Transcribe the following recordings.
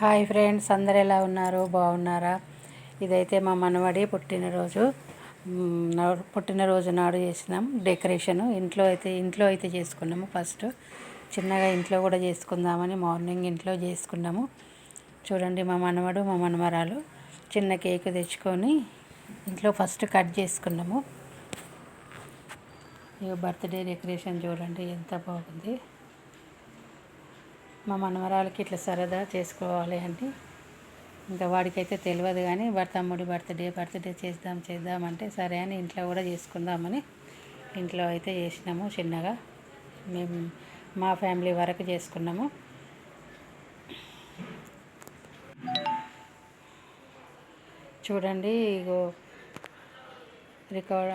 Hi friends అందరు ఎలా ఉన్నారు? బాగున్నారా? ఇదైతే మా మనవడి పుట్టినరోజు. పుట్టినరోజు నాడు చేసినాం. డెకరేషన్. ఇంట్లో అయితే ఇంట్లో అయితే చేసుకున్నాము ఫస్ట్. చిన్నగా ఇంట్లో కూడా చేసుకుందామని మార్నింగ్ ఇంట్లో చేసుకున్నాము. చూడండి మా మనవడు మా మనవరాలు చిన్న కేక్ తెచ్చుకొని ఇంట్లో ఫస్ట్ కట్ చేసుకున్నాము. ఇక బర్త్డే డెకరేషన్ చూడండి ఎంత బాగుంది. మా మనవరాలకి ఇట్లా సరదా చేసుకోవాలి అంటే ఇంకా వాడికైతే తెలియదు కానీ భర్తమ్ముడి బర్త్డే బర్త్డే చేద్దాం చేద్దాం అంటే సరే అని ఇంట్లో కూడా చేసుకుందామని ఇంట్లో అయితే చేసినాము చిన్నగా. మేము మా ఫ్యామిలీ వరకు చేసుకున్నాము. చూడండి ఇగో రికార్డ్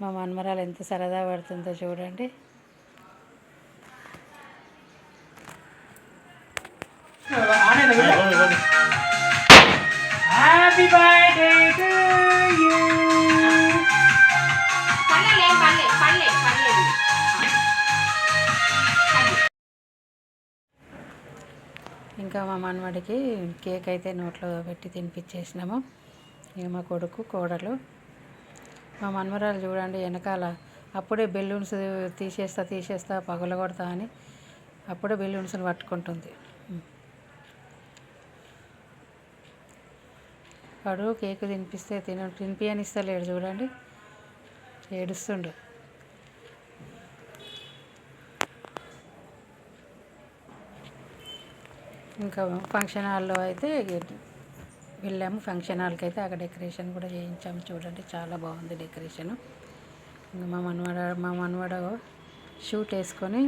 మా మనమరాలు ఎంత సరదా పడుతుందో చూడండి. హ్యాపీ బర్త్డే టు యూ పల్లెలే పల్లె పల్లె పల్లె ఇంకా మా మనవడికి కేక్ అయితే నోట్లో పెట్టి తినిపించేసినాము. ఇక మా కొడుకు కోడలు. మా మనవరాలు చూడండి వెనకాల అప్పుడే బెలూన్స్ తీసేస్తా తీసేస్తా పగలగొడతా అని అప్పుడే బెలూన్స్ని పట్టుకుంటుంది. వాడు కేక్ తినిపిస్తే తిన తినిపియనిస్తలేడు చూడండి. ఏడుస్తుండు. ఇంకా ఫంక్షన్ హాల్లో అయితే వెళ్ళాము. ఫంక్షన్ హాల్కి అయితే అక్కడ డెకరేషన్ కూడా చేయించాము చూడండి. చాలా బాగుంది డెకరేషన్. ఇంకా మా మనవడ మా మనవడ షూట్ వేసుకొని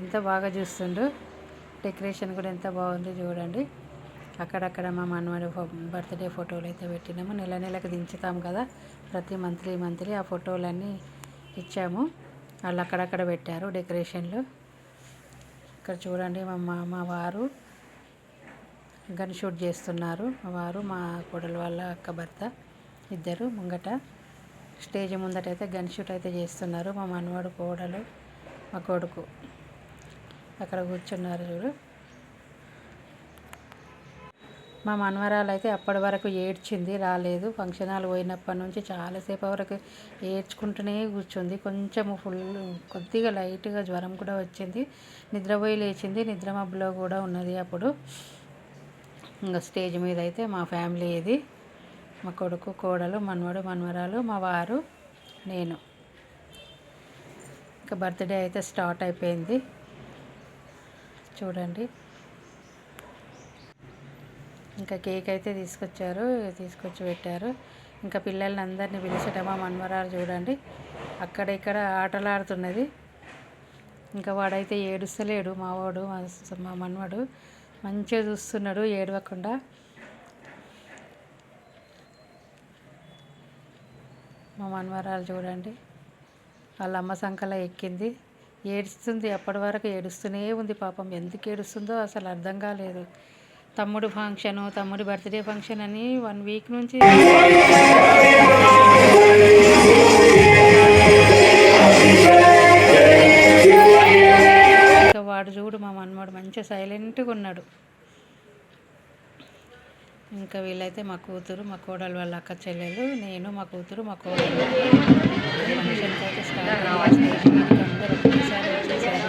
ఎంత బాగా చూస్తుండు. డెకరేషన్ కూడా ఎంత బాగుంది చూడండి. అక్కడక్కడ మా మనవడి బర్త్డే ఫోటోలు అయితే పెట్టినాము. నెల నెలకు దించుతాం కదా. ప్రతి మంత్లీ మంత్లీ ఆ ఫోటోలన్నీ ఇచ్చాము. వాళ్ళు అక్కడక్కడ పెట్టారు డెకరేషన్లు. ఇక్కడ చూడండి మా మా మా వారు గన్ షూట్ చేస్తున్నారు. మా వారు మా కోడలు వాళ్ళ అక్క భర్త ఇద్దరు ముంగట. స్టేజ్ ముందట అయితే గన్ షూట్ అయితే చేస్తున్నారు మా మనవాడు కోడలు మా కొడుకు. అక్కడ కూర్చున్నారు చూడు. మా మనవరాలు అయితే అప్పటి వరకు ఏడ్చింది రాలేదు. ఫంక్షన్ హాల్ పోయినప్పటి నుంచి చాలాసేపు వరకు ఏడ్చుకుంటూనే కూర్చుంది. కొంచెం ఫుల్ కొద్దిగా లైట్గా జ్వరం కూడా వచ్చింది. నిద్రపోయి లేచింది. నిద్ర మబ్బులో కూడా ఉన్నది అప్పుడు. ఇంకా స్టేజ్ మీద అయితే మా ఫ్యామిలీ ఇది మా కొడుకు కోడలు మనవడు మనవరాలు మా వారు నేను. ఇంకా బర్త్డే అయితే స్టార్ట్ అయిపోయింది. చూడండి. ఇంకా కేక్ అయితే తీసుకొచ్చారు తీసుకొచ్చి పెట్టారు. ఇంకా పిల్లల్ని అందరినీ పిలిచటమా మా చూడండి. అక్కడ ఇక్కడ ఆటలాడుతున్నది. ఇంకా వాడైతే ఏడుస్తలేడు మావాడు మా మన్వాడు మనవాడు మంచిగా చూస్తున్నాడు ఏడవకుండా. మా మనవరాలు చూడండి. వాళ్ళ అమ్మ సంకల ఎక్కింది. ఏడుస్తుంది అప్పటి వరకు ఏడుస్తూనే ఉంది పాపం. ఎందుకు ఏడుస్తుందో అసలు అర్థం కాలేదు. తమ్ముడు ఫంక్షన్ తమ్ముడి బర్త్డే ఫంక్షన్ అని వన్ వీక్ నుంచి ఇంకా వాడు చూడు మా మనమాడు మంచిగా సైలెంట్గా ఉన్నాడు. ఇంకా వీళ్ళైతే మా కూతురు మా కోడలు వాళ్ళ అక్క చెల్లెలు నేను మా కూతురు మా కోడలు. ఫంక్షన్కి అయితే స్టార్ట్ అందరూ ఒకేసారి వచ్చేసారు.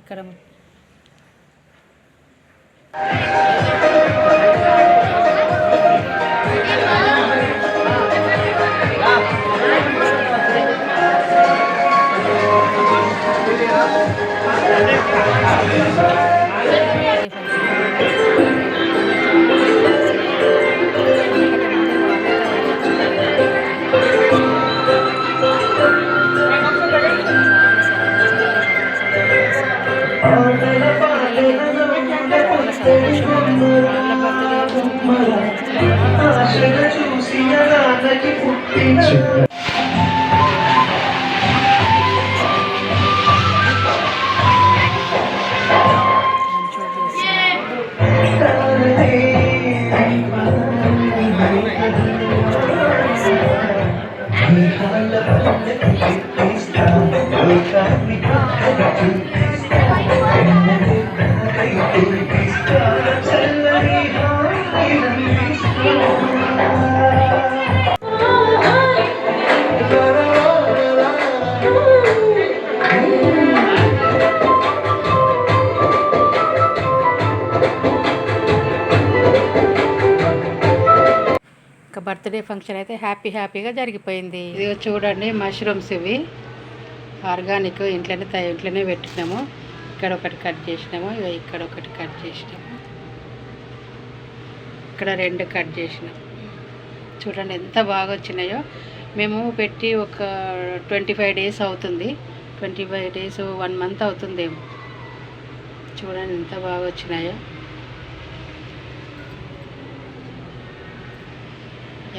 ఇక్కడ मला. आता आषाढाची उसिया अन्नाची फुटते బర్త్డే ఫంక్షన్ అయితే హ్యాపీ హ్యాపీగా జరిగిపోయింది. ఇది చూడండి మష్రూమ్స్ ఇవి. ఆర్గానిక్ ఇంట్లోనే తయ ఇంట్లోనే పెట్టినాము. ఇక్కడ ఒకటి కట్ చేసినాము. ఇక్కడ ఒకటి కట్ చేసినాము. ఇక్కడ రెండు కట్ చేసినాం చూడండి ఎంత బాగా వచ్చినాయో. మేము పెట్టి ఒక ట్వంటీ ఫైవ్ డేస్ అవుతుంది. Twenty five days one month అవుతుందేమో. చూడండి ఎంత బాగా వచ్చినాయో.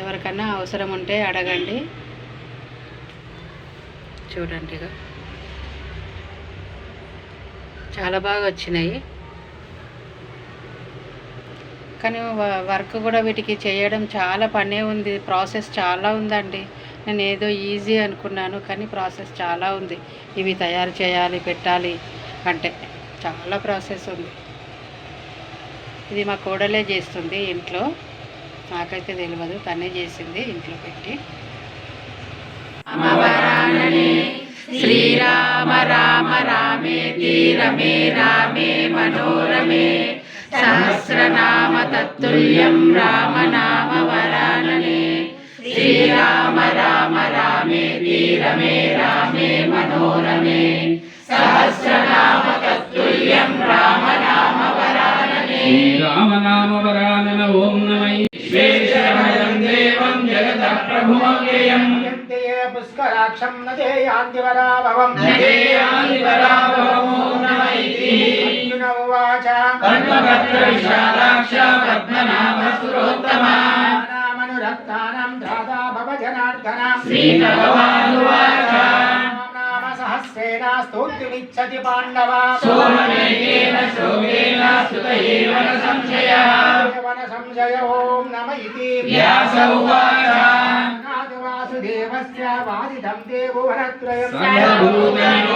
ఎవరికన్నా అవసరం ఉంటే అడగండి. చూడండి చాలా బాగా వచ్చినాయి. కానీ వర్క్ కూడా వీటికి చేయడం చాలా పనే ఉంది. ప్రాసెస్ చాలా ఉందండి. నేను ఏదో ఈజీ అనుకున్నాను కానీ ప్రాసెస్ చాలా ఉంది. ఇవి తయారు చేయాలి పెట్టాలి అంటే చాలా ప్రాసెస్ ఉంది. ఇది మా కోడలే చేస్తుంది ఇంట్లో. నాకైతే తెలియదు తనే చేసింది ఇంట్లో పెట్టి. శ్రీరామ రామ రామే తీరమే రామే మనోరమే సహస్రనామ తత్తుల్యం రామ నామ వరాననే. శ్రీరామ రామ రామే తీరమే రామే మనోరమే సహస్రనామ తత్తుల్యం రామ నామ వరాననే ఓం సాక్షం నదేయాందివరాభవం. అర్జున ఉవాచ నామనురక్తానం ధాతా భవ జనార్దనం శ్రీభగవానువాచ నామ वासुदेवस्य वादितं देवो वरत्रयम्